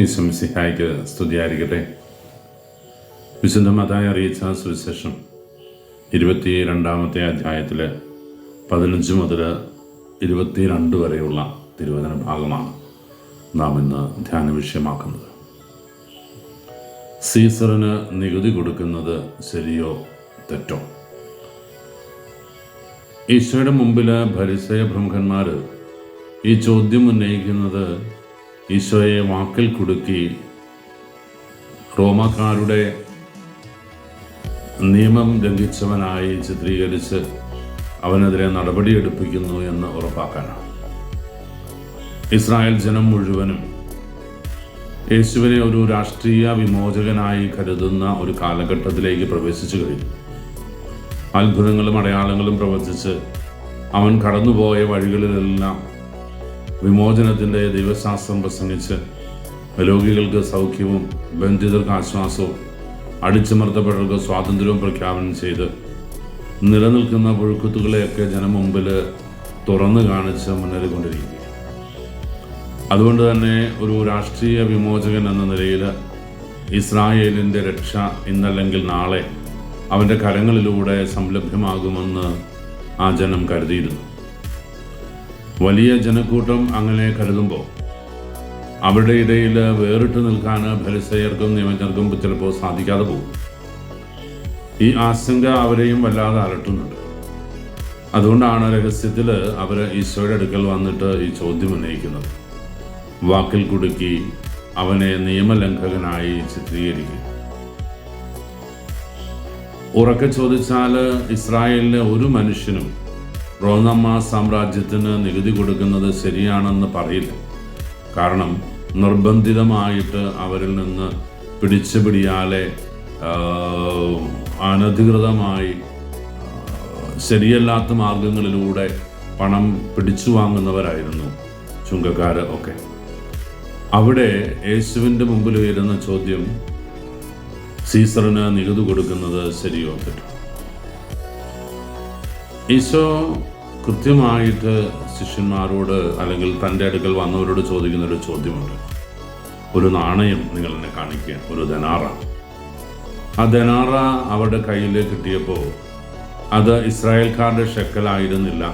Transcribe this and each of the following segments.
ഈശ്വംസിഹായ്ക്ക് സ്തുതിയായിരിക്കട്ടെ. വിശുദ്ധ മതായ അറിയിച്ച സുവിശേഷം ഇരുപത്തി രണ്ടാമത്തെ അധ്യായത്തിൽ പതിനഞ്ച് മുതൽ ഇരുപത്തിരണ്ട് വരെയുള്ള തിരുവചന ഭാഗമാണ് നാം ഇന്ന് ധ്യാന വിഷയമാക്കുന്നത്. സീസറിന് നികുതി കൊടുക്കുന്നത് ശരിയോ തെറ്റോ? ഈശോയുടെ മുമ്പിൽ ഭരിസയ പ്രമുഖന്മാർ ഈ ചോദ്യം ഉന്നയിക്കുന്നത് ഈശോയെ വാക്കിൽ കൊടുക്കി റോമക്കാരുടെ നിയമം ലംഘിച്ചവനായി ചിത്രീകരിച്ച് അവനെതിരെ നടപടിയെടുപ്പിക്കുന്നു എന്ന് ഉറപ്പാക്കാനാണ്. ഇസ്രായേൽ ജനം മുഴുവനും യേശുവിനെ ഒരു രാഷ്ട്രീയ വിമോചകനായി കരുതുന്ന ഒരു കാലഘട്ടത്തിലേക്ക് പ്രവേശിച്ചു കഴിഞ്ഞു. അത്ഭുതങ്ങളും അടയാളങ്ങളും പ്രവർത്തിച്ച് അവൻ കടന്നുപോയ വഴികളിലെല്ലാം വിമോചനത്തിന്റെ ദൈവശാസ്ത്രം പ്രസംഗിച്ച് രോഗികൾക്ക് സൗഖ്യവും ബന്ധിതർക്ക് ആശ്വാസവും അടിച്ചമർത്തപ്പെട്ടവർക്ക് സ്വാതന്ത്ര്യവും പ്രഖ്യാപനം ചെയ്ത് നിലനിൽക്കുന്ന പുഴുക്കുത്തുകളെയൊക്കെ ജനം മുമ്പിൽ തുറന്നു കാണിച്ച് മുന്നേറിക്കൊണ്ടിരിക്കുക അതുകൊണ്ട് തന്നെ ഒരു രാഷ്ട്രീയ വിമോചകൻ എന്ന നിലയിൽ ഇസ്രായേലിന്റെ രക്ഷ ഇന്നല്ലെങ്കിൽ നാളെ അവന്റെ കരങ്ങളിലൂടെ സംലഭ്യമാകുമെന്ന് ആ ജനം കരുതിയിരുന്നു. വലിയ ജനക്കൂട്ടം അങ്ങനെ കരുതുമ്പോൾ അവരുടെ ഇടയിൽ വേറിട്ട് നിൽക്കാൻ ഫലിസയർക്കും നിയമജ്ഞർക്കും ചിലപ്പോൾ സാധിക്കാതെ പോകും. ഈ ആശങ്ക അവരെയും വല്ലാതെ അലട്ടുന്നുണ്ട്. അതുകൊണ്ടാണ് രഹസ്യത്തിൽ അവർ ഈശോയുടെ അടുക്കൽ വന്നിട്ട് ഈ ചോദ്യം ഉന്നയിക്കുന്നത്. വാക്കിൽ കുടുക്കി അവനെ നിയമലംഘകനായി ചിത്രീകരിക്കും ഉറക്കെ ചോദിച്ചാൽ ഇസ്രായേലിലെ ഒരു മനുഷ്യനും റോന്നമ്മ സാമ്രാജ്യത്തിന് നികുതി കൊടുക്കുന്നത് ശരിയാണെന്ന് പറയില്ല. കാരണം നിർബന്ധിതമായിട്ട് അവരിൽ നിന്ന് പിടിച്ചു പിടിയാലെ അനധികൃതമായി ശരിയല്ലാത്ത മാർഗങ്ങളിലൂടെ പണം പിടിച്ചു വാങ്ങുന്നവരായിരുന്നു ചുങ്കക്കാർ ഒക്കെ. അവിടെ യേശുവിന്റെ മുമ്പിൽ ഉയരുന്ന ചോദ്യം സീസറിന് നികുതി കൊടുക്കുന്നത് ശരിയോ തെറ്റോ? ഈശോ കൃത്യമായിട്ട് ശിഷ്യന്മാരോട് അല്ലെങ്കിൽ തന്റെ അടുക്കൽ വന്നവരോട് ചോദിക്കുന്ന ഒരു ചോദ്യമുണ്ട്. ഒരു നാണയം നിങ്ങൾ എന്നെ കാണിക്കുക ഒരു ധനാറ. ആ ധനാറ അവരുടെ കയ്യിൽ കിട്ടിയപ്പോൾ അത് ഇസ്രായേൽക്കാരുടെ ഷെക്കലായിരുന്നില്ല.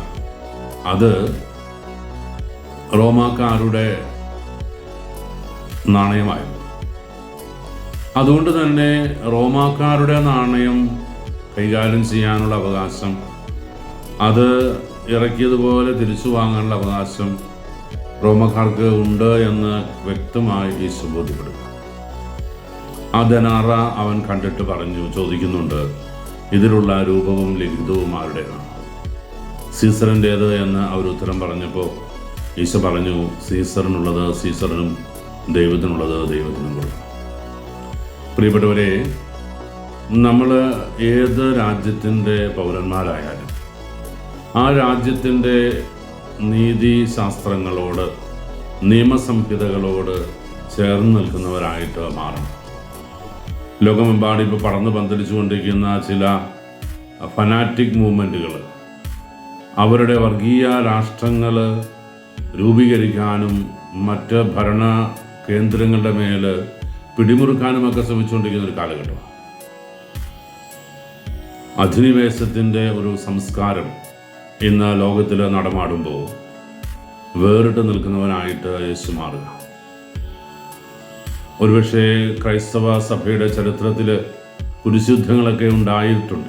അത് റോമാക്കാരുടെ നാണയമായിരുന്നു. അതുകൊണ്ട് തന്നെ റോമാക്കാരുടെ നാണയം കൈകാര്യം ചെയ്യാനുള്ള അവകാശം അത് ഇറക്കിയതുപോലെ തിരിച്ചു വാങ്ങാനുള്ള അവകാശം റോമക്കാർക്ക് ഉണ്ട് എന്ന് വ്യക്തമായി യേശു ബോധ്യപ്പെടുക ആ ധനാറ അവൻ കണ്ടിട്ട് പറഞ്ഞു ചോദിക്കുന്നുണ്ട് ഇതിലുള്ള രൂപവും ലിഖിതവും ആരുടേതാണ്? സീസറിന്റേത് എന്ന് അവർ ഉത്തരം പറഞ്ഞപ്പോൾ ഈശോ പറഞ്ഞു സീസറിനുള്ളത് സീസറിനും ദൈവത്തിനുള്ളത് ദൈവത്തിനും കൊടുക്കും പ്രിയപ്പെട്ടവരെ നമ്മൾ ഏത് രാജ്യത്തിന്റെ പൗരന്മാരായാലും ആ രാജ്യത്തിന്റെ നീതിശാസ്ത്രങ്ങളോട് നിയമസംഹിതകളോട് ചേർന്ന് നിൽക്കുന്നവരായിട്ട് മാറും ലോകമെമ്പാടും ഇപ്പോൾ പന്തലിച്ചു പന്തലിച്ചുകൊണ്ടിരിക്കുന്ന ചില ഫനാറ്റിക് മൂവ്മെന്റുകൾ അവരുടെ വർഗീയ രാഷ്ട്രങ്ങൾ രൂപീകരിക്കാനും മറ്റ് ഭരണ കേന്ദ്രങ്ങളുടെ മേൽ പിടിമുറുക്കാനുമൊക്കെ ശ്രമിച്ചുകൊണ്ടിരിക്കുന്ന ഒരു കാലഘട്ടമാണ്. അധിനിവേശത്തിന്റെ ഒരു സംസ്കാരം ഇന്ന് ലോകത്തിൽ നടമാടുമ്പോൾ വേറിട്ട് നിൽക്കുന്നവനായിട്ട് യേശു മാറുക. ഒരുപക്ഷെ ക്രൈസ്തവ സഭയുടെ ചരിത്രത്തിൽ കുരിശുദ്ധങ്ങളൊക്കെ ഉണ്ടായിട്ടുണ്ട്.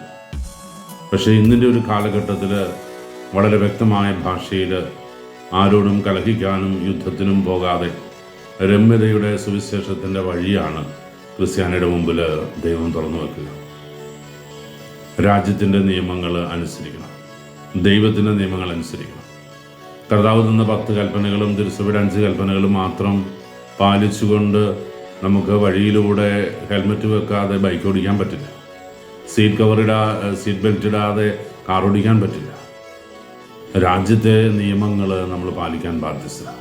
പക്ഷേ ഇന്നിന്റെ ഒരു കാലഘട്ടത്തിൽ വളരെ വ്യക്തമായ ഭാഷയിൽ ആരോടും കലഹിക്കാനും യുദ്ധത്തിനും പോകാതെ രമ്യതയുടെ സുവിശേഷത്തിന്റെ വഴിയാണ് ക്രിസ്ത്യാനിയുടെ മുമ്പിൽ ദൈവം തുറന്നു വെക്കുക. രാജ്യത്തിന്റെ നിയമങ്ങൾ അനുസരിക്കണം. ദൈവത്തിന്റെ നിയമങ്ങൾ അനുസരിക്കണം. കർത്താവ് തന്ന പത്ത് കൽപ്പനകളും തിരുസഭയുടെ അഞ്ച് കൽപ്പനകളും മാത്രം പാലിച്ചുകൊണ്ട് നമുക്ക് വഴിയിലൂടെ ഹെൽമെറ്റ് വെക്കാതെ ബൈക്ക് ഓടിക്കാൻ പറ്റില്ല. സീറ്റ് കവർ ഇടാ സീറ്റ് ബെൽറ്റ് ഇടാതെ കാർ ഓടിക്കാൻ പറ്റില്ല. രാജ്യത്തെ നിയമങ്ങൾ നമ്മൾ പാലിക്കാൻ ബാധ്യസ്ഥരാണ്.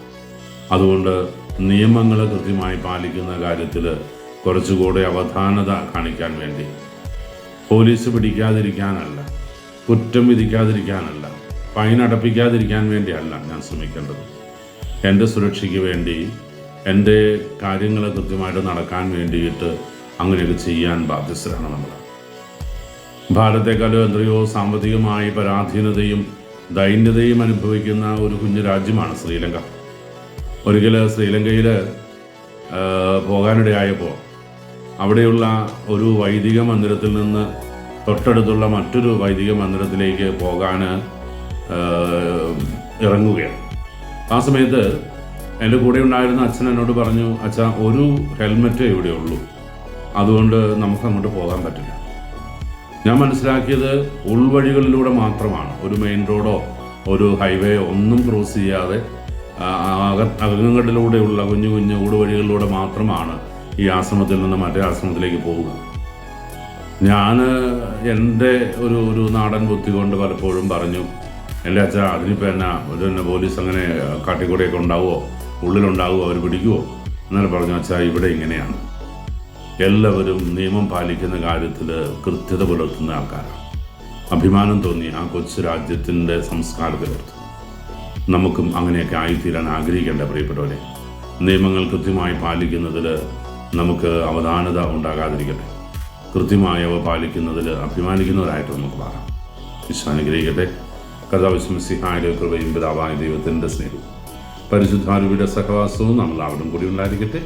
അതുകൊണ്ട് നിയമങ്ങൾ കൃത്യമായി പാലിക്കുന്ന കാര്യത്തിൽ കുറച്ചുകൂടെ അവധാനത കാണിക്കാൻ വേണ്ടി പോലീസ് പിടിക്കാതിരിക്കാനല്ല. കുറ്റം വിധിക്കാതിരിക്കാനല്ല ഫൈൻ അടപ്പിക്കാതിരിക്കാൻ വേണ്ടിയല്ല ഞാൻ ശ്രമിക്കേണ്ടത്. എന്റെ സുരക്ഷയ്ക്ക് വേണ്ടി എന്റെ കാര്യങ്ങൾ കൃത്യമായിട്ട് നടക്കാൻ വേണ്ടിയിട്ട് അങ്ങനെയൊക്കെ ചെയ്യാൻ ബാധ്യസ്ഥരാണ് നമ്മൾ ഭാരതത്തെക്കാളും എത്രയോ സാമ്പത്തികമായി പരാധീനതയും ദൈന്യതയും അനുഭവിക്കുന്ന ഒരു കുഞ്ഞു രാജ്യമാണ് ശ്രീലങ്ക. ഒരിക്കൽ ശ്രീലങ്കയിൽ പോകാനിടയായപ്പോൾ അവിടെയുള്ള ഒരു വൈദിക മന്ദിരത്തിൽ നിന്ന് തൊട്ടടുത്തുള്ള മറ്റൊരു വൈദിക മന്ദിരത്തിലേക്ക് പോകാൻ ഇറങ്ങുകയാണ്. ആ സമയത്ത് എന്റെ കൂടെ ഉണ്ടായിരുന്ന അച്ഛൻ എന്നോട് പറഞ്ഞു അച്ഛ ഒരു ഹെൽമെറ്റ് ഇവിടെ ഉള്ളൂ. അതുകൊണ്ട് നമുക്ക് അങ്ങോട്ട് പോകാൻ പറ്റില്ല. ഞാൻ മനസ്സിലാക്കിയത് ഉൾവഴികളിലൂടെ മാത്രമാണ്. ഒരു മെയിൻ റോഡോ ഒരു ഹൈവേ ഒന്നും ക്രോസ് ചെയ്യാതെ അകങ്ങളിലൂടെയുള്ള കുഞ്ഞു കുഞ്ഞു ഊടുവഴികളിലൂടെ മാത്രമാണ് ഈ ആശ്രമത്തിൽ നിന്ന് മറ്റേ ആശ്രമത്തിലേക്ക് പോവുക ഞാൻ എന്റെ ഒരു ഒരു നാടൻ ബുദ്ധി കൊണ്ട് പലപ്പോഴും പറഞ്ഞു എന്റെ അച്ഛാ അതിനിപ്പോൾ എന്നാ ഒരു തന്നെ പോലീസ് അങ്ങനെ കാട്ടിക്കൂടെയൊക്കെ ഉണ്ടാവുമോ ഉള്ളിലുണ്ടാവുമോ അവർ പിടിക്കുമോ എന്നാലും പറഞ്ഞു അച്ഛാ ഇവിടെ ഇങ്ങനെയാണ്. എല്ലാവരും നിയമം പാലിക്കുന്ന കാര്യത്തിൽ കൃത്യത പുലർത്തുന്ന ആൾക്കാരാണ്. അഭിമാനം തോന്നി ആ കൊച്ചു രാജ്യത്തിന്റെ സംസ്കാരത്തിലോർത്ത് നമുക്കും അങ്ങനെയൊക്കെ ആയിത്തീരാൻ ആഗ്രഹിക്കേണ്ട പ്രിയപ്പെട്ടവരെ. നിയമങ്ങൾ കൃത്യമായി പാലിക്കുന്നതിൽ നമുക്ക് അവധാനത ഉണ്ടാകാതിരിക്കട്ടെ. കൃത്യമായി അവ പാലിക്കുന്നതിൽ അഭിമാനിക്കുന്നവരായിട്ട് നമുക്ക് മാറാം വിശ്വാനുഗ്രഹിക്കട്ടെ കഥാവിശ്വസിഹായുടെ കൃപയും പിതാവായ ദൈവത്തിന്റെ സ്നേഹവും പരിശുദ്ധാരുവിയുടെ സഹവാസവും നമ്മൾ അവിടും കൂടി ഉണ്ടായിരിക്കട്ടെ.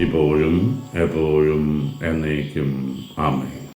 ഇപ്പോഴും എപ്പോഴും എന്നേക്കും. ആമേ